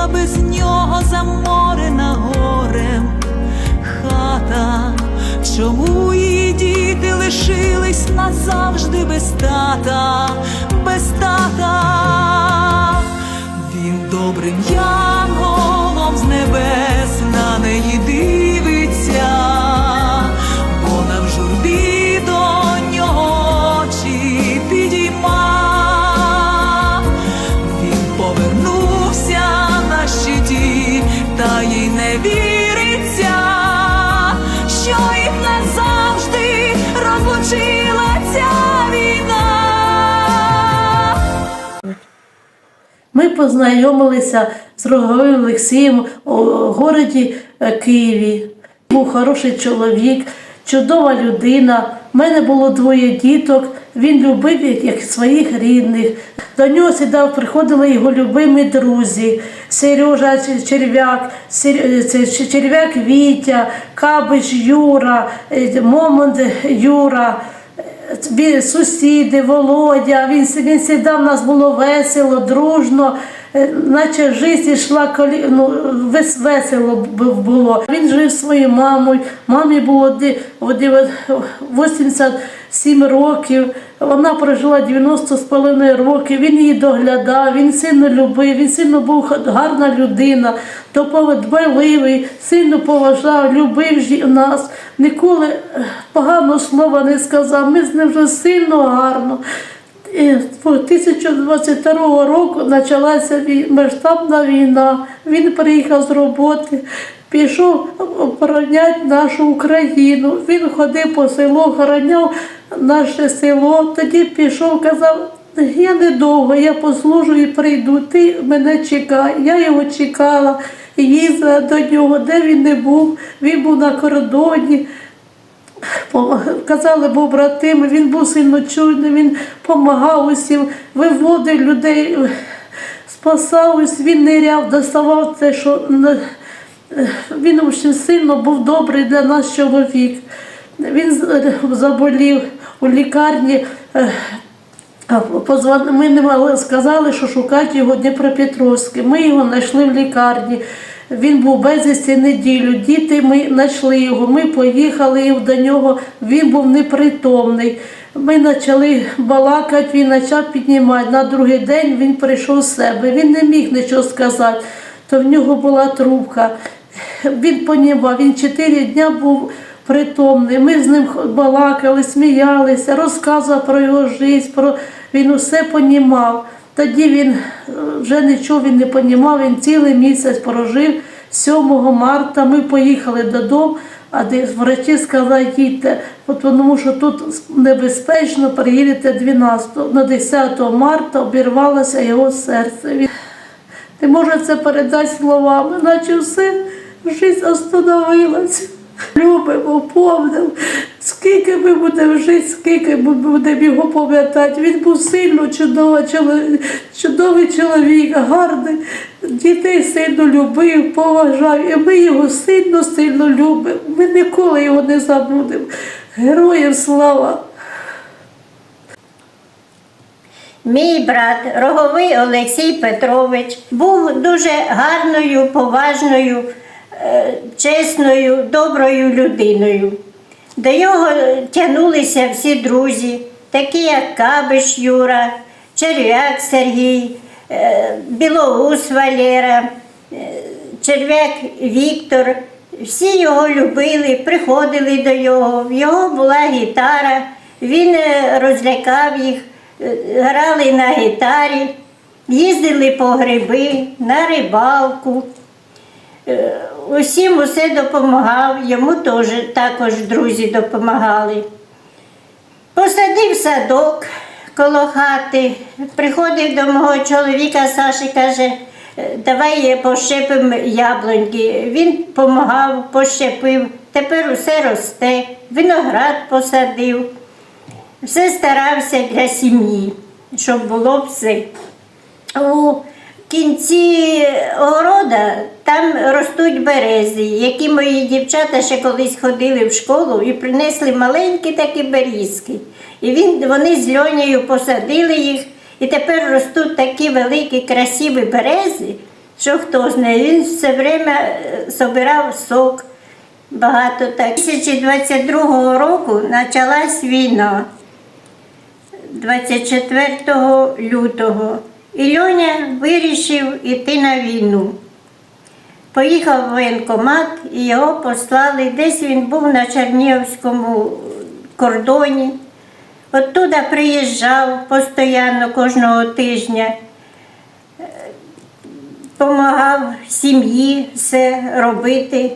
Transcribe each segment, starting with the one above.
опустіла без нього заморена горем хата? Чому її діти лишились назавжди без тата, без тата? Він добрим янголом з небес на неї дивиться, познайомилися з Роговим Олексієм у городі е, Києві. Був хороший чоловік, чудова людина. У мене було двоє діток. Він любив як своїх рідних. До нього сюди приходили його любимі друзі. Сережа Черв'як, Сер- Черв'як Вітя, Кабич Юра, е, Момонд Юра. Сусіди, Володя, він, він сідав, нас було весело, дружно, е, наче життя йшла колі, ну, вес, весело було. Він жив своєю мамою, мамі було ди- 87 років, вона прожила 90 з половиною років, він її доглядав, він сильно любив, він сильно був гарна людина, дбайливий, сильно поважав, любив нас, ніколи е, поганого слова не сказав. Ми з ним вже сильно гарно. І 2022 року почалася масштабна війна. Він приїхав з роботи, пішов охороняти нашу Україну. Він ходив по селу, охороняв наше село. Тоді пішов, казав. Я недовго, я послужу і прийду. Ти мене чекай. Я його чекала, їздила до нього, де він не був. Він був на кордоні. Казали, братим, він був сильно чуйний, він допомагав усім, виводив людей, спасав, ус- він ниряв, доставав те, що він дуже сильно був добрий для нас чоловік. Він заболів у лікарні. е, Ми не мали сказали, що шукати його Дніпропетровське. Ми його знайшли в лікарні. Він був безвісті неділю. Діти ми знайшли його. Ми поїхали до нього. Він був непритомний. Ми почали балакати, він почав піднімати. На другий день він прийшов з себе. Він не міг нічого сказати, то в нього була трубка. Він понімав, він чотири дня був притомний. Ми з ним балакали, сміялися, розказував про його життя, про він усе понімав. Тоді він е, вже нічого він не понімав, він цілий місяць прожив. 7 марта ми поїхали додому, а врачі сказали, їдьте, тому що тут небезпечно, приїдете 12. На 10 марта обірвалося його серце. Він не може це передати словами, наче все життя остановилася. Любимо, помнимо, скільки ми будемо жити, скільки ми будемо його пам'ятати. Він був сильно чудовий чоловік, чудовий чоловік, гарний, дітей сильно любив, поважав. І ми його сильно, сильно любимо. Ми ніколи його не забудемо. Героям слава! Мій брат Роговий Олексій Петрович був дуже гарною, поважною, чесною, доброю людиною. До нього тягнулися всі друзі, такі як Кабиш Юра, Черв'як Сергій, е, Білоус Валера, е, Черв'як Віктор. Всі його любили, приходили до нього. В його була гітара, він е, розлякав їх, грали на гітарі, їздили по гриби, на рибалку. Усім усе допомагав, йому теж також друзі допомагали. Посадив садок коло хати, приходив до мого чоловіка Саші, каже, «Е, давай пощепимо яблуньки. Він допомагав, пощепив, тепер усе росте, виноград посадив. Все старався для сім'ї, щоб було все. Кінці огорода там ростуть берези, які мої дівчата ще колись ходили в школу і принесли маленькі такі берізки. І він, вони з льонею посадили їх, і тепер ростуть такі великі, красиві берези, що хто знає, він все время е, собирав сок. Багато так. 2022 року почалась війна. 24 лютого. І Льоня вирішив іти на війну. Поїхав в воєнкомат і його послали. Десь він був на Чернігівському кордоні. Оттуда приїжджав постійно кожного тижня, допомагав сім'ї все робити.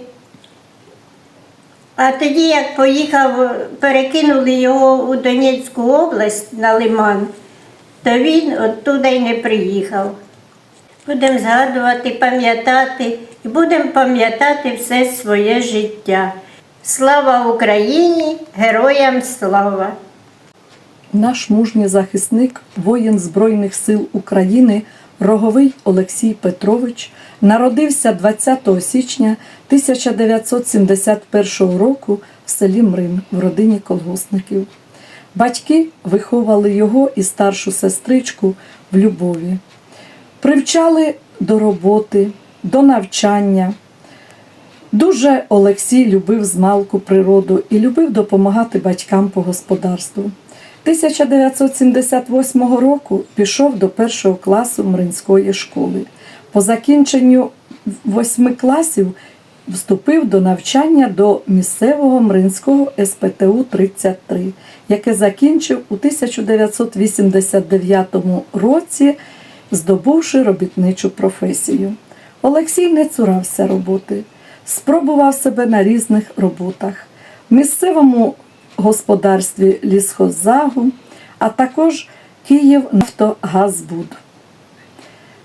А тоді, як поїхав, перекинули його у Донецьку область на Лиман, то він оттуда й не приїхав. Будемо згадувати, пам'ятати і будемо пам'ятати все своє життя. Слава Україні! Героям слава! Наш мужній захисник, воїн Збройних сил України Роговий Олексій Петрович народився 20 січня 1971 року в селі Мрин в родині колгоспників. Батьки виховали його і старшу сестричку в любові, привчали до роботи, до навчання. Дуже Олексій любив змалку природу і любив допомагати батькам по господарству. 1978 року пішов до першого класу Мринської школи. По закінченню восьми класів вступив до навчання до місцевого Мринського СПТУ 33, яке закінчив у 1989 році, здобувши робітничу професію. Олексій не цурався роботи, спробував себе на різних роботах в місцевому господарстві лісхозагу, а також Київ Нафтогазбуд.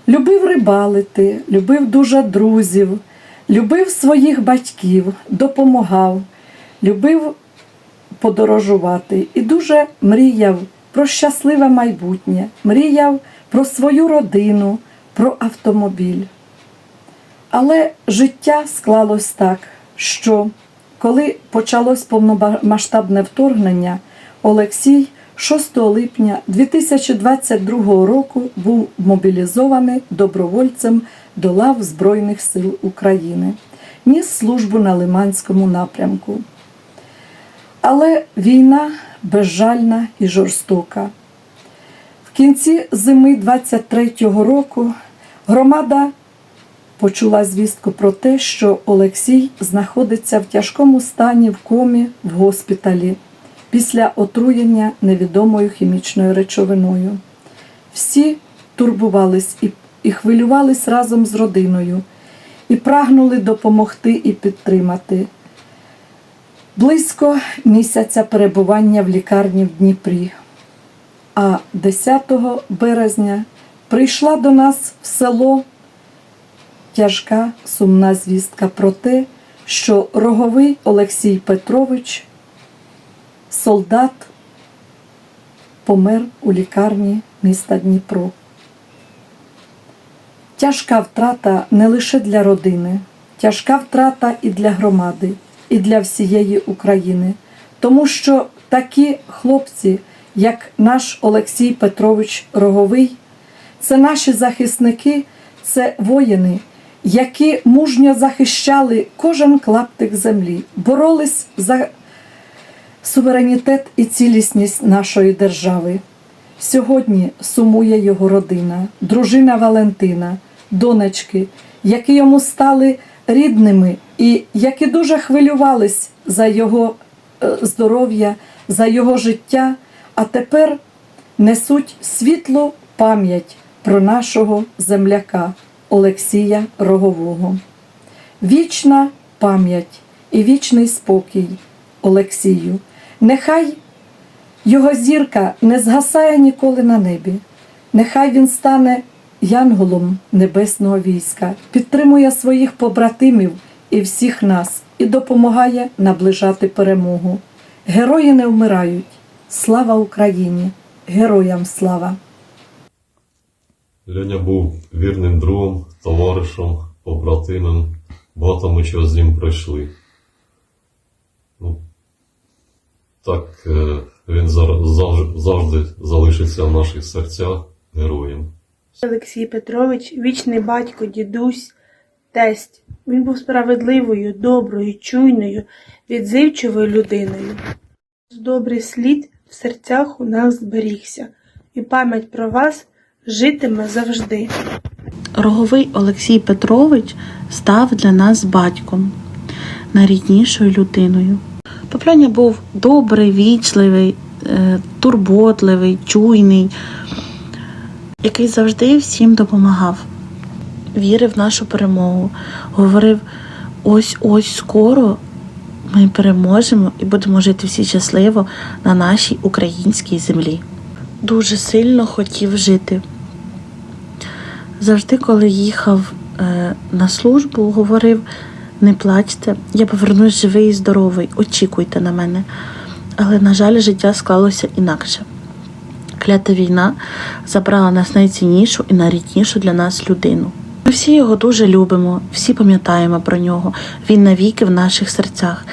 Любив рибалити, любив дуже друзів, любив своїх батьків, допомагав, любив подорожувати і дуже мріяв про щасливе майбутнє, мріяв про свою родину, про автомобіль. Але життя склалось так, що коли почалось повномасштабне вторгнення, Олексій 6 липня 2022 року був мобілізований добровольцем до лав Збройних сил України, ніс службу на Лиманському напрямку. Але війна безжальна і жорстока. В кінці зими 23-го року громада почула звістку про те, що Олексій знаходиться в тяжкому стані в комі в госпіталі після отруєння невідомою хімічною речовиною. Всі турбувались і, і хвилювались разом з родиною, і прагнули допомогти і підтримати. Близько місяця перебування в лікарні в Дніпрі. А 10 березня прийшла до нас в село тяжка сумна звістка про те, що роговий Олексій Петрович, солдат, помер у лікарні міста Дніпро. Тяжка втрата не лише для родини, тяжка втрата і для громади, і для всієї України, тому що такі хлопці, як наш Олексій Петрович Роговий, це наші захисники, це воїни, які мужньо захищали кожен клаптик землі, боролись за суверенітет і цілісність нашої держави. Сьогодні сумує його родина, дружина Валентина, донечки, які йому стали рідними і які дуже хвилювались за його е, здоров'я, за його життя, а тепер несуть світлу пам'ять про нашого земляка Олексія Рогового. Вічна пам'ять і вічний спокій Олексію. Нехай його зірка не згасає ніколи на небі. Нехай він стане янголом небесного війська, підтримує своїх побратимів і всіх нас і допомагає наближати перемогу. Герої не вмирають. Слава Україні! Героям слава! Леня був вірним другом, товаришем, побратимом. Багато ми чого з ним пройшли. Ну, так е, він завжди залишиться в наших серцях героєм. Олексій Петрович, вічний батько, дідусь, тесть. Він був справедливою, доброю, чуйною, відзивчивою людиною. Добрий слід в серцях у нас зберігся, і пам'ять про вас житиме завжди. Роговий Олексій Петрович став для нас батьком, найріднішою людиною. Папляня був добрий, вічливий, е, турботливий, чуйний, який завжди всім допомагав, вірив в нашу перемогу, говорив: ось ось скоро ми переможемо і будемо жити всі щасливо на нашій українській землі. Дуже сильно хотів жити завжди, коли їхав е, на службу, говорив: не плачте, я повернусь живий і здоровий, очікуйте на мене. Але, на жаль, життя склалося інакше. Клята війна забрала нас найціннішу і найріднішу для нас людину. Ми всі його дуже любимо, всі пам'ятаємо про нього. Він навіки в наших серцях.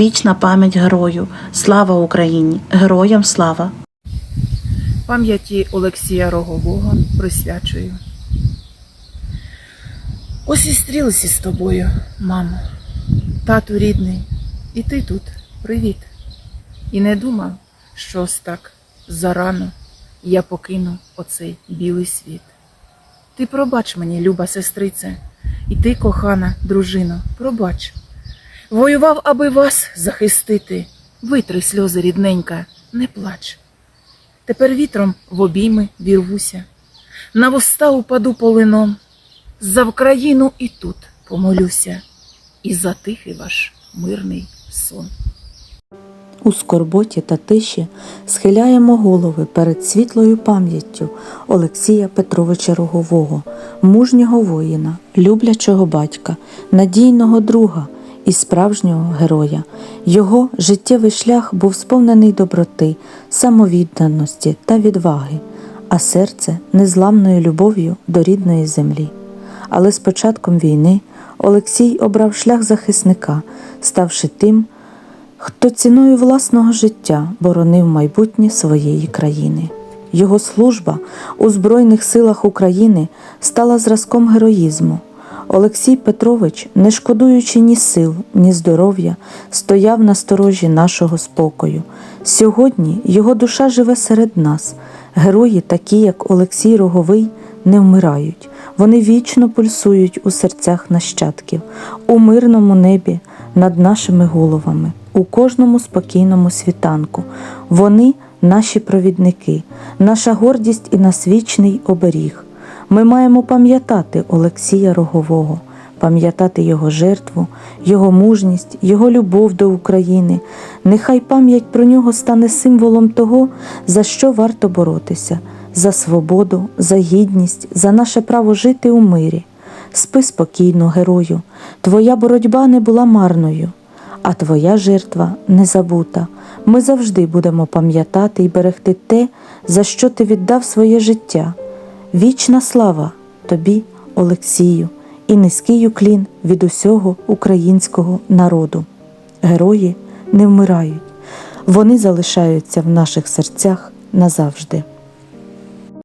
Вічна пам'ять герою. Слава Україні! Героям слава! пам'яті Олексія Рогового присвячую. Ось і стрілися з тобою, мамо, тату рідний, і ти тут, привіт. І не думав, що ось так зарано я покину оцей білий світ. Ти пробач мені, люба сестрице, і ти, кохана дружино, пробач. Воював, аби вас захистити. Витри сльози рідненька, не плач. Тепер вітром в обійми вірвуся, на вуста упаду полином, за Вкраїну і тут помолюся, і за тихий ваш мирний сон. У скорботі та тиші схиляємо голови перед світлою пам'яттю Олексія Петровича Рогового, мужнього воїна, люблячого батька, надійного друга і справжнього героя. Його життєвий шлях був сповнений доброти, самовідданості та відваги, а серце незламною любов'ю до рідної землі. Але з початком війни Олексій обрав шлях захисника, ставши тим, хто ціною власного життя боронив майбутнє своєї країни. Його служба у Збройних силах України стала зразком героїзму. Олексій Петрович, не шкодуючи ні сил, ні здоров'я, стояв на сторожі нашого спокою. Сьогодні його душа живе серед нас. Герої, такі як Олексій Роговий, не вмирають. Вони вічно пульсують у серцях нащадків, у мирному небі над нашими головами, у кожному спокійному світанку. Вони наші провідники, наша гордість і нас вічний оберіг. Ми маємо пам'ятати Олексія Рогового, пам'ятати його жертву, його мужність, його любов до України. Нехай пам'ять про нього стане символом того, за що варто боротися, за свободу, за гідність, за наше право жити у мирі. Спи спокійно, герою, твоя боротьба не була марною, а твоя жертва не забута. Ми завжди будемо пам'ятати і берегти те, за що ти віддав своє життя. Вічна слава тобі, Олексію, і низький уклін від усього українського народу. Герої не вмирають, вони залишаються в наших серцях назавжди.